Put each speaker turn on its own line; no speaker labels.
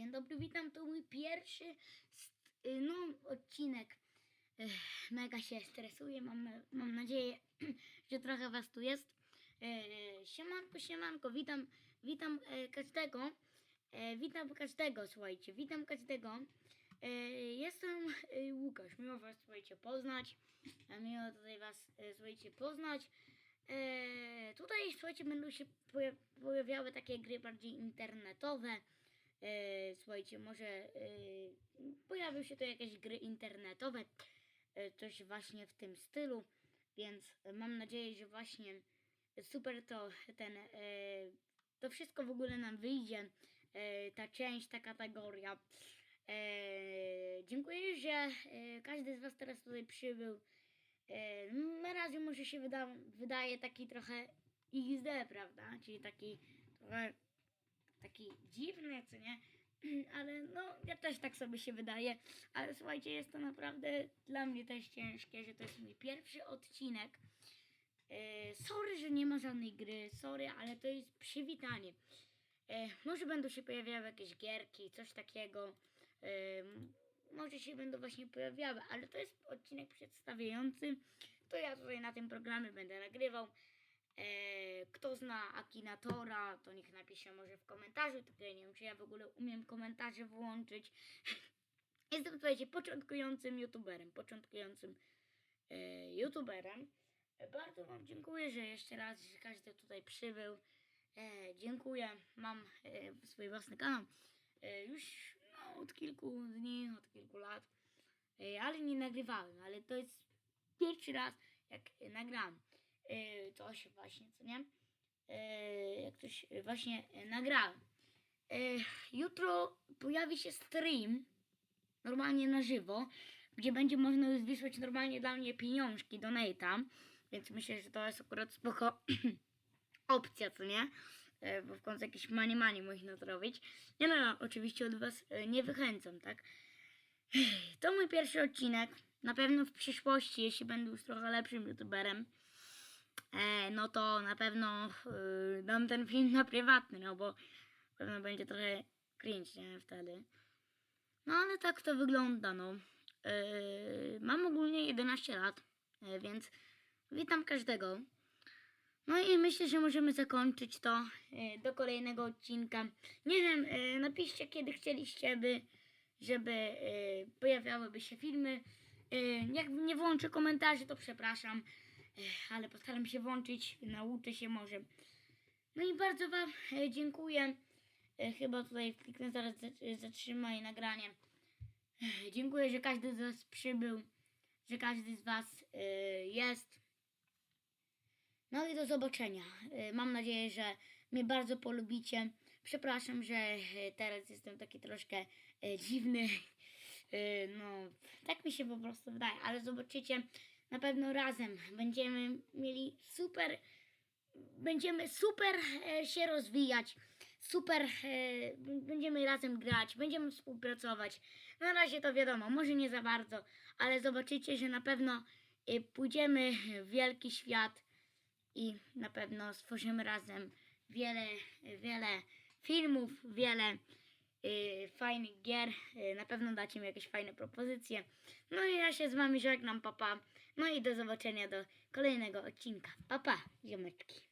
Dzień dobry, witam. To mój pierwszy y, no, odcinek. Ech, Mega się stresuję. Mam, mam nadzieję, że trochę was tu jest. E, Siemanko, siemanko, witam, witam e, każdego. E, Witam każdego, słuchajcie, witam każdego. E, Jestem e, Łukasz, miło was, słuchajcie, poznać. E, Miło tutaj was, e, słuchajcie, poznać. E, tutaj, słuchajcie, będą się poja- pojawiały takie gry bardziej internetowe. E, słuchajcie, może e, pojawią się tu jakieś gry internetowe, e, coś właśnie w tym stylu, więc mam nadzieję, że właśnie super to ten, e, to wszystko w ogóle nam wyjdzie, e, ta część, ta kategoria. E, dziękuję, że e, każdy z Was teraz tutaj przybył. E, na razie może się wyda, wydaje taki trochę XD, prawda? Czyli taki trochę taki dziwny, co nie? Ale no, ja też tak sobie się wydaje. Ale słuchajcie, jest to naprawdę dla mnie też ciężkie, że to jest mój pierwszy odcinek. E, sorry, że nie ma żadnej gry, sorry, ale to jest przywitanie. E, może będą się pojawiały jakieś gierki, coś takiego. E, może się będą właśnie pojawiały, ale to jest odcinek przedstawiający. To ja tutaj na tym programie będę nagrywał. E, kto zna Akinatora, to niech napisze może w komentarzu. Tylko ja nie wiem, czy ja w ogóle umiem komentarze włączyć. Jestem, słuchajcie, początkującym youtuberem. Początkującym e, youtuberem. E, Bardzo Wam dziękuję, że jeszcze raz, że każdy tutaj przybył. Dziękuję. Mam swój własny kanał. Już no, od kilku dni, od kilku lat. Ale nie nagrywałem, ale to jest pierwszy raz, jak e, nagram e, coś właśnie, co nie? E, jak coś e, właśnie nagrałem. E, jutro pojawi się stream, normalnie na żywo, gdzie będzie można już wysłać normalnie dla mnie pieniążki, donata, więc myślę, że to jest akurat spoko opcja, co nie? E, Bo w końcu jakieś money money można to robić. Nie no, oczywiście od was e, nie wychęcam, tak? To mój pierwszy odcinek. Na pewno w przyszłości, jeśli będę już trochę lepszym youtuberem, no to na pewno e, dam ten film na prywatny, no bo pewno będzie trochę cringe, nie? Wtedy. No ale tak to wygląda, no. E, mam ogólnie 11 lat, e, więc witam każdego. No i myślę, że możemy zakończyć to e, do kolejnego odcinka. Nie wiem, e, napiszcie kiedy chcieliście, by, żeby e, pojawiałyby się filmy. E, Jak nie włączę komentarzy, to przepraszam, e, ale postaram się włączyć, nauczę się może. No i bardzo Wam e, dziękuję. E, Chyba tutaj kliknę zaraz za- zatrzymaj nagranie. E, Dziękuję, że każdy z Was przybył, że każdy z Was e, jest. No i do zobaczenia. E, Mam nadzieję, że mnie bardzo polubicie. Przepraszam, że e, teraz jestem taki troszkę e, dziwny. E, No, tak mi się po prostu wydaje, ale zobaczycie, na pewno razem będziemy mieli super, będziemy super e, się rozwijać, super e, będziemy razem grać, będziemy współpracować. Na razie to wiadomo, może nie za bardzo, ale zobaczycie, że na pewno e, pójdziemy w wielki świat i na pewno stworzymy razem wiele, wiele filmów, wiele fajnych gier. Y, na pewno dacie mi jakieś fajne propozycje. No i ja się z wami żegnam, papa. No i do zobaczenia do kolejnego odcinka. Papa, ziomeczki.